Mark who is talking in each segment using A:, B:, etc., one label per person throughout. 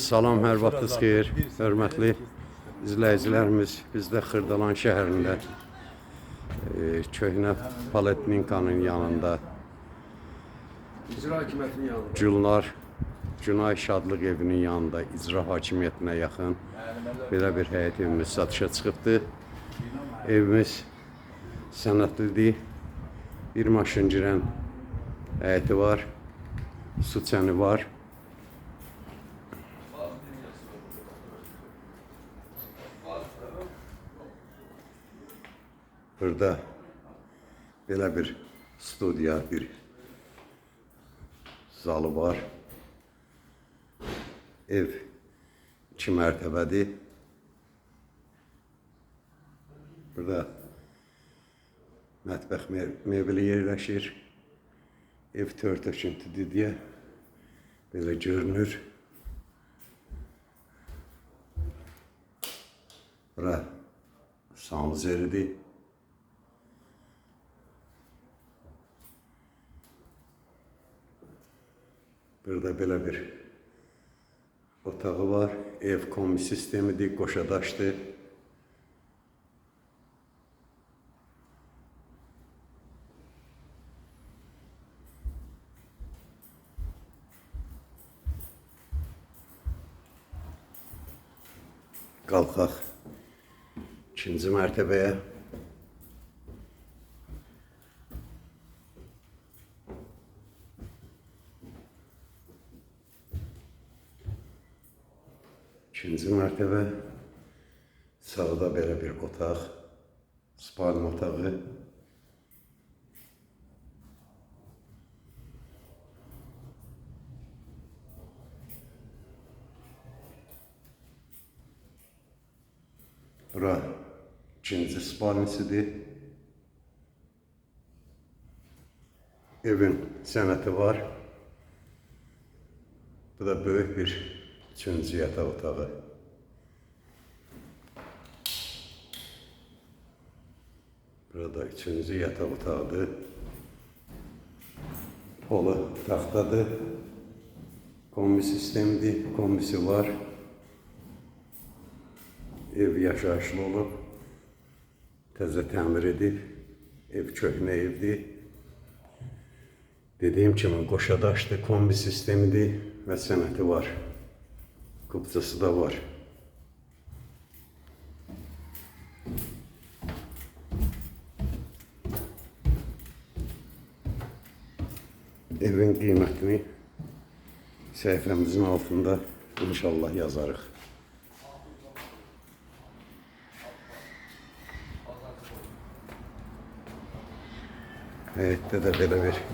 A: Salam, hər vaxtınız xeyir. Hörmətli izləyicilərimiz, biz də Xırdalan şəhərində e, köhnə Paletninkanın yanında. Gülnar Günay Şadlıq evinin yanında icra hakimiyyətinə yaxın belə bir həyət evimiz satışa çıxıbdı. Evimiz sənədlidir. Bir maşın girən həyəti var. Su çəni var. Burada belə bir studiya, bir zalı var. Ev iki mərtəbədir. Burada mətbəx me- mebeli yerləşir. Ev tör töküntüdür deyə belə görünür. Bura sanız Burada belə bir otağı var. Ev kombi sistemidir, qoşadaşdır. Qalxaq ikinci mərtəbəyə. İkinci mərtəbə. Sağda belə bir otaq. Spalm otağı. Bura ikinci spalnisidir. Evin sənəti var. Bu da böyük bir üçüncü yataq otağı. Burada üçüncü yataq otağıdır. Polu taxtadır. Kombi sistemidir. Kombisi var. Ev yaşayışlı olub. Təzə təmir edib. Ev köhnə evdir. Dediyim kimi qoşadaşdır, kombi sistemidir və sənəti var. Kupçası da var. Evin qiymətini səhifəmizin altında inşallah yazarıq. Həyətdə də belə bir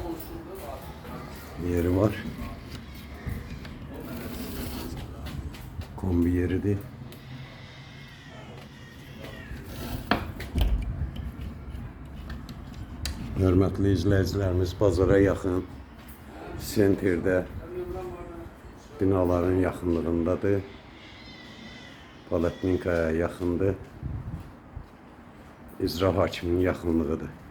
A: yeri var. Kombi yeridir. Hörmətli izləyicilərimiz bazara yaxın senterdə binaların yaxınlığındadır. Palatninkaya yaxındır. İcra hakiminin yaxınlığıdır.